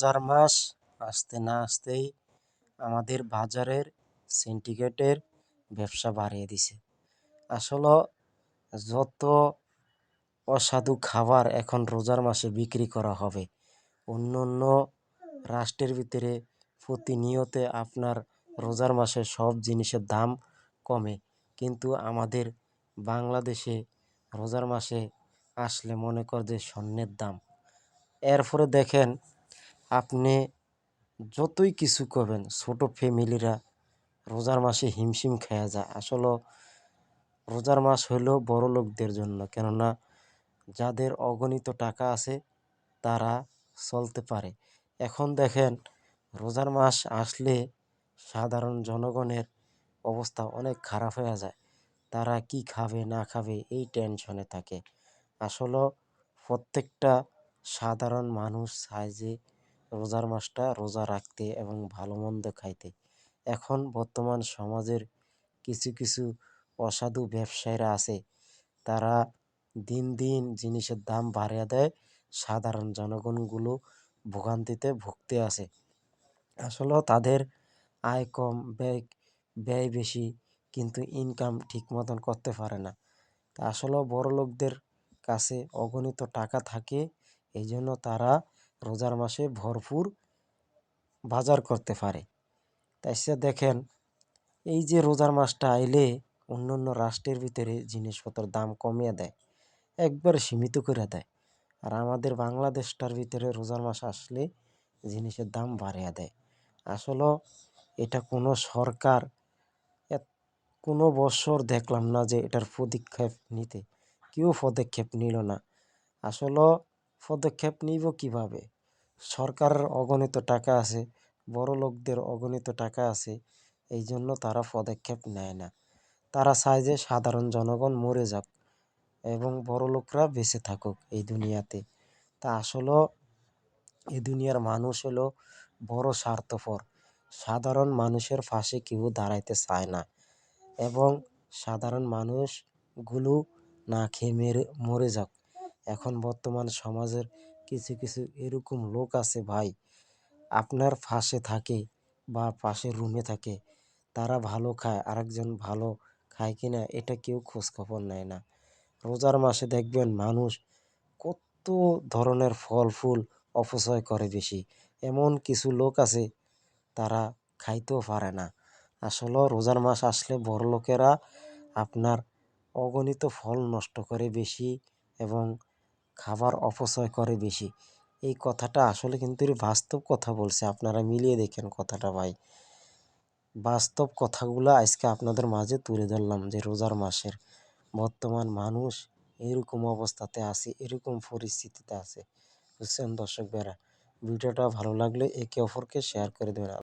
রোজার মাস আসতে না আসতেই আমাদের বাজারের সিন্ডিকেটের ব্যবসা বাড়িয়ে দিছে। আসলে যত অসাধু খাবার এখন রোজার মাসে বিক্রি করা হবে, অন্য অন্য রাষ্ট্রের ভিতরে প্রতিনিয়ত আপনার রোজার মাসে সব জিনিসের দাম কমে। কিন্তু আমাদের বাংলাদেশে রোজার মাসে আসলে মনে কর যে স্বর্ণের দাম। এরপরে দেখেন আপনি যতই কিছু করবেন, ছোটো ফ্যামিলিরা রোজার মাসে হিমশিম খেয়া যায়। আসলে রোজার মাস হলো বড় লোকদের জন্য, কেননা যাদের অগণিত টাকা আছে, তারা চলতে পারে। এখন দেখেন, রোজার মাস আসলে সাধারণ জনগণের অবস্থা অনেক খারাপ হয়ে যায়। তারা কি খাবে, না খাবে, এই টেনশনে থাকে। আসলে প্রত্যেকটা সাধারণ মানুষ চায় যে রোজার মাসটা রোজা রাখতে এবং ভালো মন্দ খাইতে। এখন বর্তমান সমাজের কিছু কিছু অসাধু ব্যবসায়ীরা আছে। তারা দিন দিন জিনিসের দাম বাড়িয়ে দেয়। সাধারণ জনগণগুলো ভোগান্তিতে ভুগতে আছে। আসলে তাদের আয় কম, ব্যয় ব্যয় বেশি কিন্তু ইনকাম ঠিক মতন করতে পারে না। তা আসলেও বড় লোকদের কাছে অগণিত টাকা থাকে। এই জন্য তারা রোজার মাসে ভরপুর বাজার করতে পারে। তাই সে দেখেন, এই যে রোজার মাসটা আইলে অন্য অন্য রাষ্ট্রের ভিতরে জিনিসপত্রের দাম কমিয়ে দেয়, একবার সীমিত করে দেয়। আর আমাদের বাংলাদেশটার ভিতরে রোজার মাস আসলে জিনিসের দাম বাড়িয়ে দেয়। আসলে এটা কোনো সরকার কোনো বছর দেখলাম না যে এটার পদক্ষেপ নিতে। কেউ পদক্ষেপ নিল না। আসলে পদক্ষেপ নিব কীভাবে? সরকারের অগণিত টাকা আছে, বড় লোকদের অগণিত টাকা আছে, এই জন্য তারা পদক্ষেপ নেয় না। তারা চায় যে সাধারণ জনগণ মরে যাক এবং বড় লোকরা বেঁচে থাকুক এই দুনিয়াতে। তা আসলে এই দুনিয়ার মানুষ হলো বড় স্বার্থপর। সাধারণ মানুষের পাশে কেউ দাঁড়াইতে চায় না এবং সাধারণ মানুষগুলো না খেয়ে মেরে, মরে যাক। এখন বর্তমান সমাজের কিছু কিছু এরকম লোক আছে ভাই। আপনার পাশে থাকে বা পাশের রুমে থাকে, তারা ভালো খায়, আরেকজন ভালো খায় কি না এটা কেউ খোঁজখবর নেয় না। রোজার মাসে দেখবেন মানুষ কত ধরনের ফল, ফুল অপচয় করে বেশি। এমন কিছু লোক আছে, তারা খাইতেও পারে না। আসলে রোজার মাস আসলে বড় লোকেরা আপনার অগণিত ফল নষ্ট করে বেশি এবং খাবার অপচয় করে বেশি। এই কথাটা আসলে কিন্তু বাস্তব কথা বলছে। আপনারা মিলিয়ে দেখেন কথাটা ভাই। বাস্তব কথাগুলো আজকে আপনাদের মাঝে তুলে ধরলাম যে রোজার মাসের বর্তমান মানুষ এরকম অবস্থাতে আছে, এরকম পরিস্থিতিতে আছে। বুঝছেন দর্শক বেরা ভিডিওটা ভালো লাগলে একে অপরকে শেয়ার করে দেবেন।